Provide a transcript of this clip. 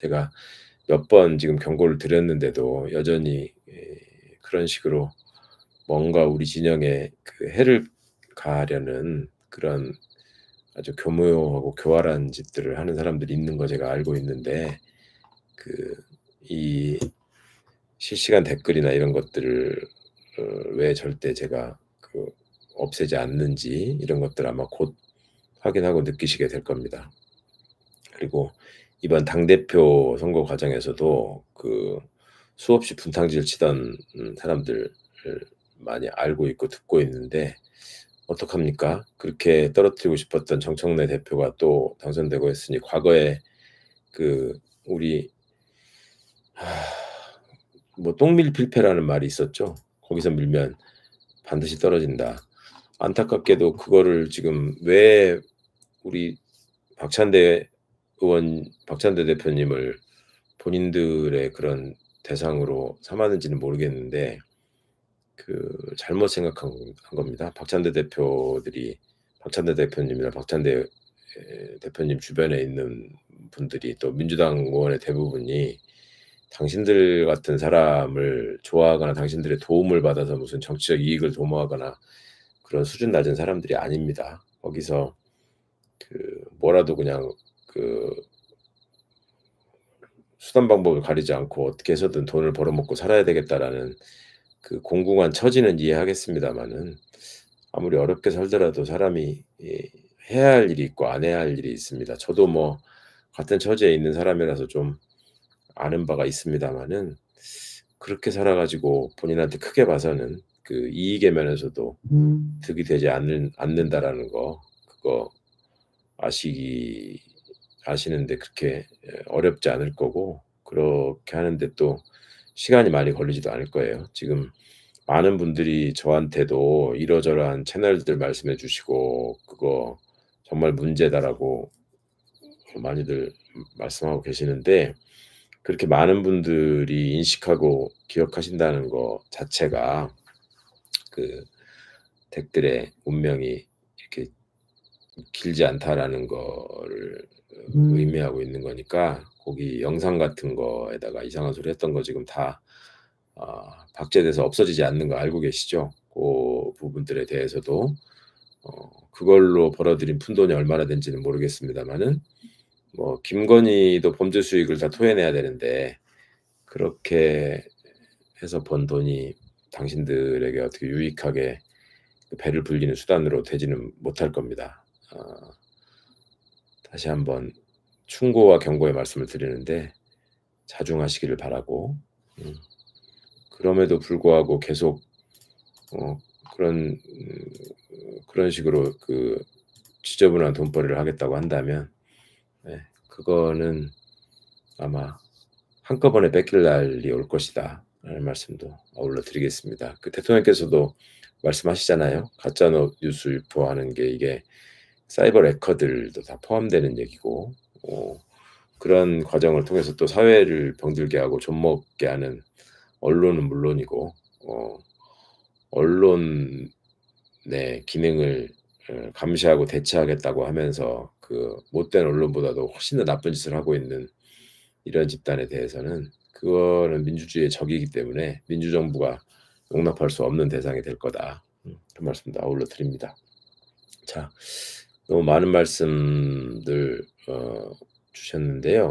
제가 몇 번 지금 경고를 드렸는데도 여전히 예 그런 식으로 뭔가 우리 진영에 그 해를 가하려는 그런 아주 교묘하고 교활한 짓들을 하는 사람들이 있는 거 제가 알고 있는데 그 이 실시간 댓글이나 이런 것들을 어왜 절대 제가 그 없애지 않는지 이런 것들 아마 곧 확인하고 느끼시게 될 겁니다. 그리고 이번 당대표 선거 과정에서도 그 수없이 분탕질을 치던 음 사람들을 많이 알고 있고 듣고 있는데 어떡합니까? 그렇게 떨어뜨리고 싶었던 정청래 대표가 또 당선되고 했으니 과거에 그 우리 뭐 "똥밀 필패라는 말이 있었죠. 거기서 밀면 반드시 떨어진다." 안타깝게도 그거를 지금 왜 우리 박찬대 의원 박찬대 대표님을 본인들의 그런 대상으로 삼았는지는 모르겠는데 그 잘못 생각한 한 겁니다. 박찬대 대표들이 박찬대 대표님이나 박찬대 에 대표님 주변에 있는 분들이 또 민주당 의원의 대부분이 당신들 같은 사람을 좋아하거나 당신들의 도움을 받아서 무슨 정치적 이익을 도모하거나 그런 수준 낮은 사람들이 아닙니다. 거기서 그 뭐라도 그냥 그 수단 방법을 가리지 않고 '어떻게 해서든 돈을 벌어먹고 살아야 되겠다.'라는 그 공공한 처지는 이해하겠습니다마는 아무리 어렵게 살더라도 사람이 이 해야 할 일이 있고 안 해야 할 일이 있습니다. 저도 뭐 같은 처지에 있는 사람이라서 좀 아는 바가 있습니다마는 그렇게 살아 가지고 본인한테 크게 봐서는 그 이익의 면에서도 음. 득이 되지 않는 않는다라는 거 그거 아시기 아시는데 그렇게 예 어렵지 않을 거고 그렇게 하는데 또 시간이 많이 걸리지도 않을 거예요. 지금 많은 분들이 저한테도 이러저러한 채널들 말씀해 주시고 "그거 정말 문제다."라고 많이들 음 말씀하고 계시는데 그렇게 많은 분들이 인식하고 기억하신다는 거 자체가 그 댓글에 운명이 길지 않다.'라는 거를 어 음. 의미하고 있는 거니까 거기 영상 같은 거에다가 이상한 소리 했던 거 지금 다아 박제돼서 없어지지 않는 거 알고 계시죠? 고 부분들에 대해서도 어 그걸로 벌어들인 푼돈이 얼마나 된지는 모르겠습니다마는 뭐 김건희도 범죄 수익을 다 토해내야 되는데 그렇게 해서 번 돈이 당신들에게 어떻게 유익하게 그 배를 불리는 수단으로 되지는 못할 겁니다. 어 다시 한번 충고와 경고의 말씀을 드리는데 자중하시기를 바라고 음 그럼에도 불구하고 계속 어 그런 음 그런 식으로 그 지저분한 돈벌이를 하겠다고 한다면 예 그거는 아마 '한꺼번에 뺏길 날이 올 것이다.'라는 말씀도 어울러 드리겠습니다. 그 대통령께서도 말씀하시잖아요. 가짜 노 뉴스 유포하는 게 이게 사이버 해커들도 다 포함되는 얘기고 어 그런 과정을 통해서 또 사회를 병들게 하고 좀먹게 하는 언론은 물론이고 어 언론의 기능을 어 감시하고 대체하겠다고 하면서 그 못된 언론보다도 훨씬 더 나쁜 짓을 하고 있는 이런 집단에 대해서는 그거는 민주주의의 적이기 때문에 '민주정부가 용납할 수 없는 대상이 될 거다.' 음그 말씀도 아울러 드립니다. 자 너무 많은 말씀들 어 주셨는데요.